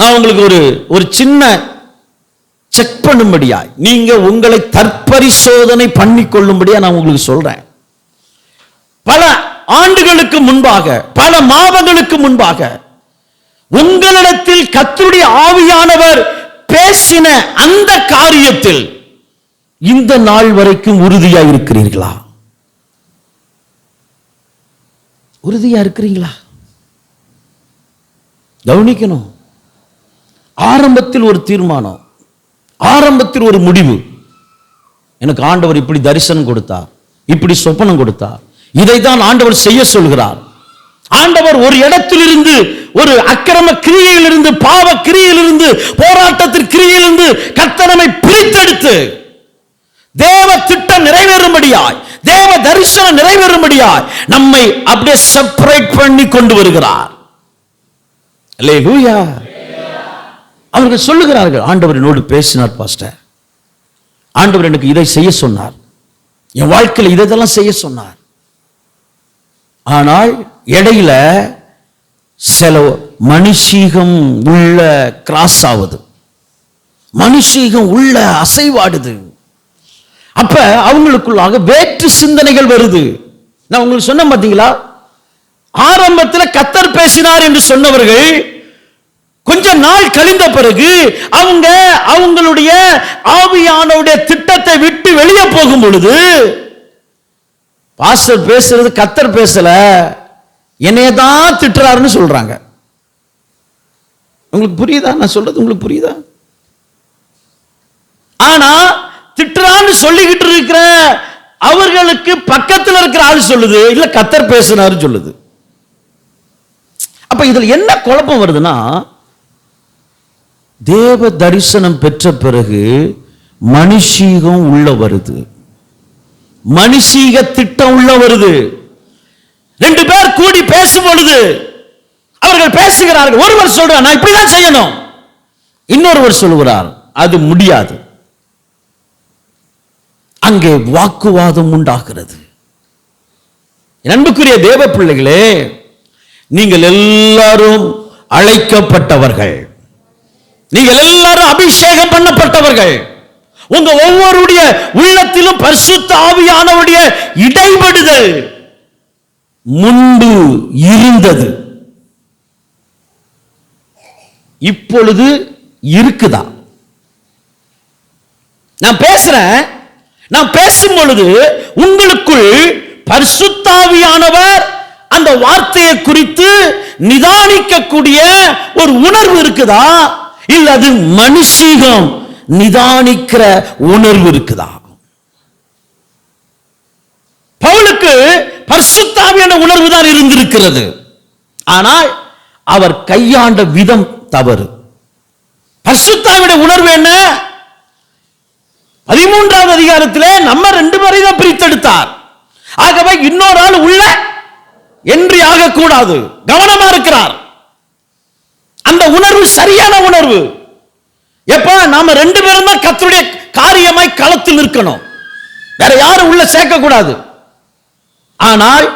நான் உங்களுக்கு ஒரு ஒரு சின்ன செக் பண்ணும்படியாய் நீங்க உங்களை தற்பரிசோதனை பண்ணி கொள்ளும்படியா நான் உங்களுக்கு சொல்றேன். பல ஆண்டுகளுக்கு முன்பாக பல மாதங்களுக்கு முன்பாக உங்களிடத்தில் கத்துடைய ஆவியானவர் பேசின அந்த காரியத்தில் இந்த நாள் வரைக்கும் உறுதியா இருக்கிறீர்களா? உறுதியா இருக்கிறீங்களா? கவனிக்கணும். ஆரம்பத்தில் ஒரு தீர்மானம் ஆரம்பத்தில் ஒரு முடிவு. எனக்கு ஆண்டவர் இப்படி தரிசனம் கொடுத்தார் இப்படி சொப்பனம் கொடுத்தார் தான் ஆண்டவர் செய்ய சொல்கிறார். ஆண்டவர் ஒரு இடத்திலிருந்து ஒரு அக்கிரம கிரியையிலிருந்து பாவ கிரியையிலிருந்து போராட்டத்தின் கிரியையிலிருந்து கத்தனமை பிரித்தெடுத்து தேவ திட்டம் நிறைவேறும்படியாய் தேவ தரிசனம் நிறைவேறும்படியாய் நம்மை அப்படியே செப்பரேட் பண்ணி கொண்டு வருகிறார். அல்லேலூயா. அவர்கள் சொல்லுகிறார்கள் ஆண்டவர் என்னோடு பேசினார் பாஸ்டர் ஆண்டவர் எனக்கு இதை செய்ய சொன்னார். என் வாழ்க்கையில் இதெல்லாம் செய்ய சொன்னார். ஆனால் இடையில சில மனுஷீகம் உள்ள கிராஸ் ஆகுது. மனுஷீகம் உள்ள அசைவாடுது. அப்ப அவங்களுக்குள்ளாக வேற்று சிந்தனைகள் வருது. நான் உங்களுக்கு சொன்னேன் பார்த்தீங்களா ஆரம்பத்தில் கத்தர் பேசினார் என்று சொன்னவர்கள் கொஞ்ச நாள் கழிந்த பிறகு அவங்க அவங்களுடைய ஆவியானவுடைய திட்டத்தை விட்டு வெளியே போகும் பொழுது பாஸ்டர் பேசுறது கத்தர் பேசல என்னைய தான் திட்டுறாருன்னு சொல்றாங்க. உங்களுக்கு புரியுதா? நான் சொல்றது உங்களுக்கு புரியுதா? ஆனா திட்டுறான்னு சொல்லிக்கிட்டு இருக்கிற அவர்களுக்கு பக்கத்தில் இருக்கிற ஆள் சொல்லுது இல்ல கத்தர் பேசினாரு சொல்லுது. அப்ப இதுல என்ன குழப்பம் வருதுன்னா தேவ தரிசனம் பெற்ற பிறகு மனுஷீகம் உள்ள வருது. மனுஷீக திட்டம் உள்ள வருது. ரெண்டு பேர் கூடி பேசும் பொழுது அவர்கள் பேசுகிறார்கள். ஒருவர் சொல்றார் நான் இப்படிதான் செய்யணும். இன்னொருவர் சொல்லுகிறார் அது முடியாது. அங்கே வாக்குவாதம் உண்டாகிறது. அன்புக்குரிய தேவ பிள்ளைகளே நீங்கள் எல்லாரும் அழைக்கப்பட்டவர்கள். நீங்கள் எல்லாரும் அபிஷேகம் பண்ணப்பட்டவர்கள். உங்க ஒவ்வொருடைய உள்ளத்திலும் பரிசுத்த ஆவியானவருடைய இடைபடுதல் முன்பு இருந்தது. இப்பொழுது இருக்குதா? நான் பேசுறேன். நான் பேசும் பொழுது உங்களுக்குள் பரிசுத்தாவியானவர் அந்த வார்த்தையை குறித்து நிதானிக்கக்கூடிய ஒரு உணர்வு இருக்குதா? இல்ல அது மனுஷீகம் நிதானிக்கிற உணர்வு இருக்குதா? பவுலுக்கு பரிசுத்தாவியான உணர்வு தான் இருந்திருக்கிறது. ஆனால் அவர் கையாண்ட விதம் தவறு. பரிசுத்தாவிட உணர்வு என்ன? பதிமூன்றாவது அதிகாரத்திலே நம்ம ரெண்டு பேரை தான் பிரித்தெடுத்தார். ஆகவே இன்னொரு ஆள் உள்ள என்று ஆகக்கூடாது. கவனமா இருக்கிறார். அந்த உணர்வு சரியான உணர்வு. எப்ப நாம ரெண்டு பேரும் தான் கத்தருடைய காரியமாய் களத்தில் நிற்கணும். வேற யாரும் உள்ள சேர்க்க கூடாது ஆனால்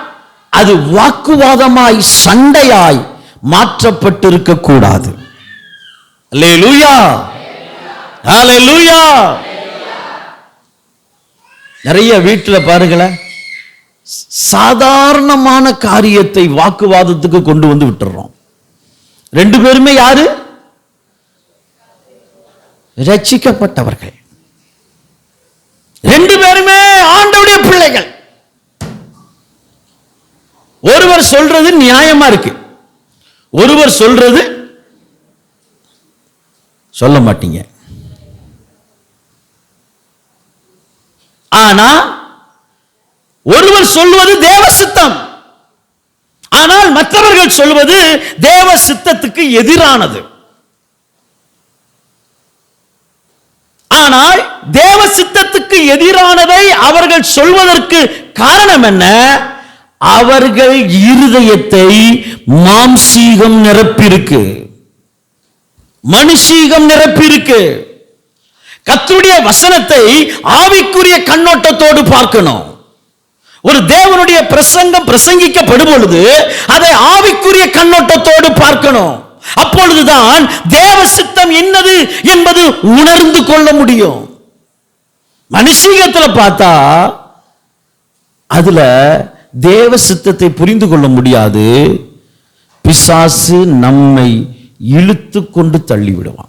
அது வாக்குவாதமாய் சண்டையாய் மாற்றப்பட்டிருக்க கூடாது நிறைய வீட்டில் பாருங்களேன் சாதாரணமான காரியத்தை வாக்குவாதத்துக்கு கொண்டு வந்து விட்டுறோம். ரெண்டு பேருமே யாரு? ரட்சிக்கப்பட்டவர்கள். ரெண்டு பேருமே ஆண்டவுடைய பிள்ளைகள். ஒருவர் சொல்றது நியாயமா இருக்கு. ஒருவர் சொல்றது சொல்ல மாட்டீங்க. ஆனா ஒருவர் சொல்வது தேவ சித்தம். ஆனால் மற்றவர்கள் சொல்வது தேவ சித்தத்துக்கு எதிரானது. ஆனால் தேவ சித்தத்துக்கு எதிரானதை அவர்கள் சொல்வதற்கு காரணம் என்ன? அவர்கள் இருதயத்தை மாம்சீகம் நிரப்பியிருக்கு. மனுஷீகம் நிரப்பியிருக்கு. கத்துடைய வசனத்தை ஆவிக்குரிய கண்ணோட்டத்தோடு பார்க்கணும். ஒரு தேவனுடைய பிரசங்கம் பிரசங்கிக்கப்படும் பொழுது அதை ஆவிக்குரிய கண்ணோட்டத்தோடு பார்க்கணும். அப்பொழுதுதான் தேவ சித்தம் என்னது என்பது உணர்ந்து கொள்ள முடியும். மனுஷீகத்தில் பார்த்தா அதுல தேவ சித்தத்தை புரிந்து கொள்ள முடியாது. பிசாசு நம்மை இழுத்து கொண்டு தள்ளி விடுவான்